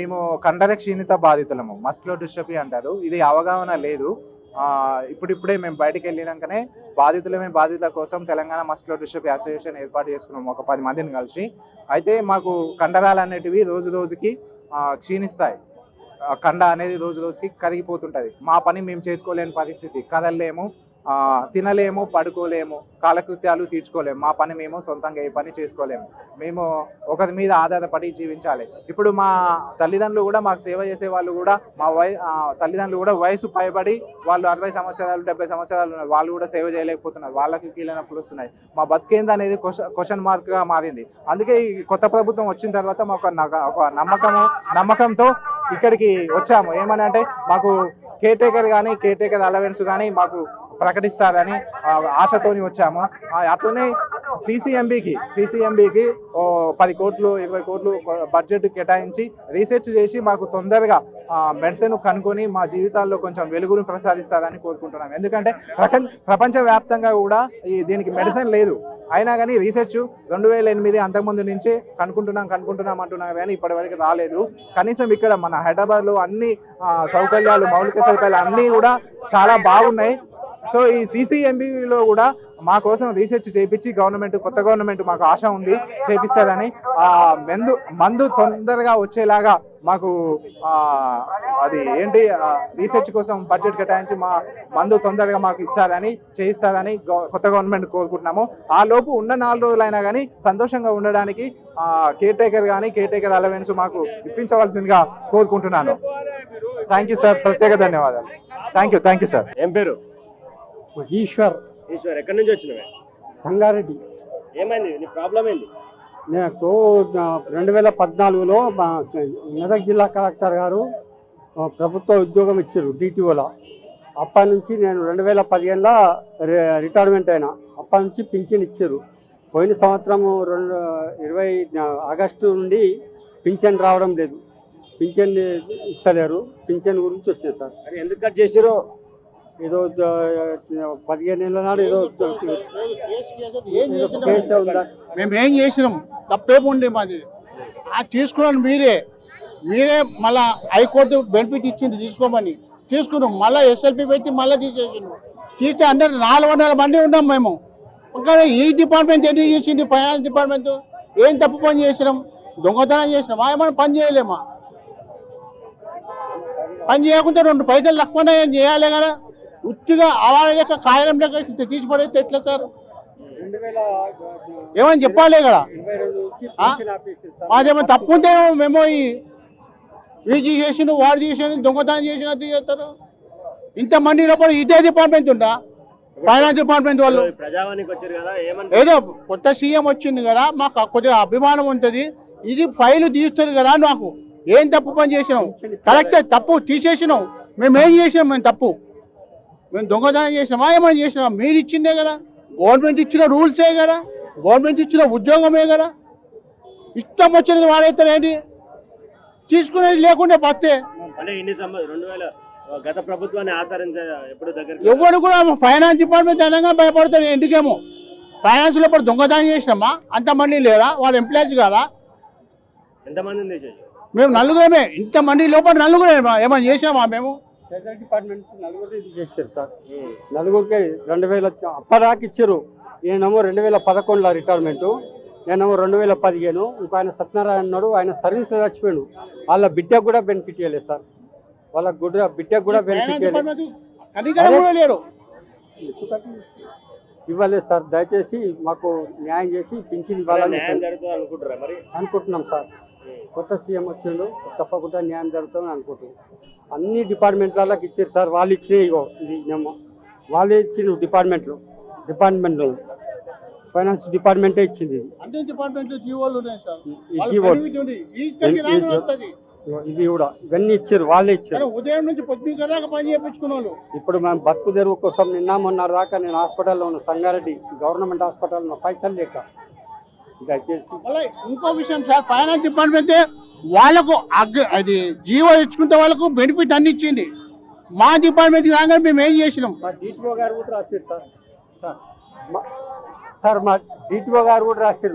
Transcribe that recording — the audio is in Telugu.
మేము కండర క్షీణిత బాధితులము మస్క్లో డిస్ట్రఫీ అంటారు. ఇది అవగాహన లేదు. ఇప్పుడిప్పుడే మేము బయటికి వెళ్ళినాకనే బాధితులమే బాధితుల కోసం తెలంగాణ మస్క్లో డిస్ట్రఫీ అసోసియేషన్ ఏర్పాటు చేసుకున్నాము ఒక పది మందిని కలిసి. అయితే మాకు కండరాలు అనేటివి రోజు రోజుకి క్షీణిస్తాయి. కండ అనేది రోజు రోజుకి కరిగిపోతుంటుంది. మా పని మేము చేసుకోలేని పరిస్థితి. కదలలేము. తినలేము పడుకోలేము కాలకృత్యాలు తీర్చుకోలేము. మా పని మేము సొంతంగా ఏ పని చేసుకోలేము. మేము ఒకరి మీద ఆధారపడి జీవించాలి. ఇప్పుడు మా తల్లిదండ్రులు కూడా మాకు సేవ చేసే వాళ్ళు కూడా మా వయ తల్లిదండ్రులు కూడా వయసు పైబడి వాళ్ళు అరవై సంవత్సరాలు డెబ్బై సంవత్సరాలు ఉన్నారు వాళ్ళు కూడా సేవ చేయలేకపోతున్నారు. వాళ్ళకి కీలనప్పులు వస్తున్నాయి. మా బతికేంది అనేది క్వశ్చన్ మార్క్గా మారింది. అందుకే ఈ కొత్త ప్రభుత్వం వచ్చిన తర్వాత మాకు ఒక ఒక నమ్మకము నమ్మకంతో ఇక్కడికి వచ్చాము. ఏమని అంటే మాకు కేర్ టేకర్ కానీ కేర్ టేకర్ అలవెన్స్ కానీ మాకు ప్రకటిస్తారని ఆశతోని వచ్చాము. అట్లనే సిసిఎంబికి సిసిఎంబికి ఓ పది కోట్లు ఇరవై కోట్లు బడ్జెట్ కేటాయించి రీసెర్చ్ చేసి మాకు తొందరగా మెడిసిన్ కనుక్కొని మా జీవితాల్లో కొంచెం వెలుగును ప్రసాదిస్తారని కోరుకుంటున్నాం. ఎందుకంటే ప్రపంచ ప్రపంచవ్యాప్తంగా కూడా ఈ దీనికి మెడిసిన్ లేదు. అయినా కానీ రీసెర్చ్ రెండు వేల ఎనిమిది అంతకుముందు నుంచే కనుక్కుంటున్నాం కనుక్కుంటున్నాం అంటున్నాం కానీ ఇప్పటివరకు రాలేదు. కనీసం ఇక్కడ మన హైదరాబాద్లో అన్ని సౌకర్యాలు మౌలిక సదుపాయాలు అన్నీ కూడా చాలా బాగున్నాయి. సో ఈ సీసీఎంబీలో కూడా మా కోసం రీసెర్చ్ చేయించి గవర్నమెంట్ కొత్త గవర్నమెంట్ మాకు ఆశ ఉంది చేపిస్తుందని ఆ మందు మందు తొందరగా వచ్చేలాగా మాకు అది ఏంటి రీసెర్చ్ కోసం బడ్జెట్ కేటాయించి మా మందు తొందరగా మాకు ఇస్తారని చేయిస్తారని కొత్త గవర్నమెంట్ కోరుకుంటున్నాము. ఆ లోపు ఉన్న నాలుగు రోజులైనా కానీ సంతోషంగా ఉండడానికి కేర్ టేకర్ కానీ కేర్ టేకర్ అలవెన్స్ మాకు ఇప్పించవలసిందిగా కోరుకుంటున్నాను. థ్యాంక్ యూ సార్ ప్రత్యేక ధన్యవాదాలు. Thank you thank you sir ఏం పేరు? ఈశ్వర్ ఈశ్వర్ ఎక్కడి నుంచి వచ్చినవే? సంగారెడ్డి. ఏమైంది? నీ ప్రాబ్లం ఏంది? నాకు రెండు వేల పద్నాలుగులో మా మెదక్ జిల్లా కలెక్టర్ గారు ప్రభుత్వ ఉద్యోగం ఇచ్చారు డిటిఓలో అప్పటి నుంచి నేను రెండు వేల పదిహేనులో రిటైర్మెంట్ అయినా. అప్పటి నుంచి పింఛన్ ఇచ్చారు. పోయిన సంవత్సరం రెండు ఇరవై ఆగస్టు నుండి పింఛన్ రావడం లేదు. పింఛన్ ఇస్తలేరు. పింఛన్ గురించి వచ్చాను సార్. అది ఎందుకు కట్ చేసిరు ఏదో పదిహేను నెలల నాడు ఏదో ఏదో కేసు ఉందా? మేము ఏం చేసినాం తప్పేముంది మాది. ఆ తీసుకున్నాను మీరే. మీరే మళ్ళా హైకోర్టు బెనిఫిట్ ఇచ్చింది తీసుకోమని. తీసుకున్నాం. మళ్ళీ ఎస్ఎల్పి పెట్టి మళ్ళీ తీసేసినాం తీస్తే అందరు నాలుగు వందల మంది ఉన్నాం మేము. ఇంకా ఈ డిపార్ట్మెంట్ ఎందుకు చేసింది? Finance department? ఏం తప్పు పని చేసినాం? దొంగతనం చేసినాం. ఏమైనా పని చేయలేమా? పని చేయకుండా రెండు పైసలు తక్కువ చేయాలి కదా. పూర్తిగా అవాళ లెక్క లెక్క తీసిపడైతే ఎట్లా సార్? ఏమని చెప్పాలి కదా మాదేమో తప్పు ఉంటే మేము వీజీ చేసిన వాడు చేసిన దొంగతనం చేసిన చేస్తారు. ఇంతమంది లోపల ఇదే డిపార్ట్మెంట్ ఉందా? ఫైనాన్స్ డిపార్ట్మెంట్ వాళ్ళు. ఏదో కొత్త సీఎం వచ్చింది కదా మాకు కొద్దిగా అభిమానం ఉంటుంది. ఇది ఫైల్ తీస్తారు కదా నాకు ఏం తప్పు పని చేసినాం? కరెక్ట్ తప్పు తీసేసినాం. మేము ఏం చేసినాం? మేము తప్పు. మేము దొంగతనం చేసినామా ఏమైనా చేసినాం. మీరు ఇచ్చిందే కదా. గవర్నమెంట్ ఇచ్చిన రూల్సే కదా. గవర్నమెంట్ ఇచ్చిన ఉద్యోగమే కదా. ఇష్టం వచ్చినది వాడైతే ఏంటి తీసుకునేది లేకుండా గత ప్రభుత్వాన్ని ఎప్పుడు దగ్గర ఎవరు కూడా ఫైనాన్స్ డిపార్ట్మెంట్ అనగా భయపడతాడు ఎందుకేమో. ఫైనాన్స్ లోపల దొంగతనం చేసినామా? అంతమంది లేరా? వాళ్ళ ఎంప్లాయీస్ కదా? ఎంతమందిని తీసేసి మేము నలుగురమే. ఇంతమంది లోపల నలుగురే ఏమైనా చేసినామా మేము? ఫెడరల్ డిపార్ట్మెంట్ నుంచి నలుగురిని తీసేసారు సార్. నలుగురికి రెండు వేల అప్పటిదాకా ఇచ్చారు. ఈయనేమో రెండు వేల పదకొండులో రిటైర్మెంట్ నేనేమో రెండు వేల పదిహేను. ఇంకో ఆయన సత్యనారాయణ ఉన్నాడు. ఆయన సర్వీస్లో చచ్చిపోయాడు. వాళ్ళ బిడ్డకు కూడా బెనిఫిట్ ఇవ్వలేదు సార్. వాళ్ళ గుడ్డ బిడ్డకు కూడా బెనిఫిట్ ఇవ్వలేదు. ఇవ్వలేదు సార్. దయచేసి మాకు న్యాయం చేసి పింఛన్ ఇవ్వాలని అనుకుంటున్నాం సార్. కొత్త సీఎం వచ్చిండు తప్పకుండా న్యాయం జరుగుతుందని అనుకుంటున్నాం. అన్ని డిపార్ట్మెంట్లకి ఇచ్చారు సార్ వాళ్ళు ఇచ్చినాయి ఇగో ఇది ఏమో వాళ్ళే ఇచ్చిండు డిపార్ట్మెంట్లో డిపార్ట్మెంట్లో ఫైనాన్స్ డిపార్ట్మెంటే ఇచ్చింది. ఇది. అన్ని జీవోలు ఉన్నాయి సార్. ఈ కూడా ఇవన్నీ ఇచ్చారు వాళ్ళే ఇచ్చారు. ఉదయం నుంచి పని ఇప్పుడు మేము బతుకు తెరువు కోసం నిన్న మొన్నటి దాకా నేను హాస్పిటల్లో ఉన్న సంగారెడ్డి గవర్నమెంట్ హాస్పిటల్లో పైసలు లేక ఇంకో విషయం సార్ ఫైనాన్స్ డిపార్ట్మెంట్ వాళ్ళకు అగ్ర అది జీవో ఇచ్చుకుంటే వాళ్ళకు బెనిఫిట్ అన్ని ఇచ్చింది. మా డిపార్ట్మెంట్ రాగానే మేము ఏం చేసినాం? మా డిటిఓ గారు కూడా రాశారు సార్. సార్ మా డిటిఓ గారు కూడా రాశారు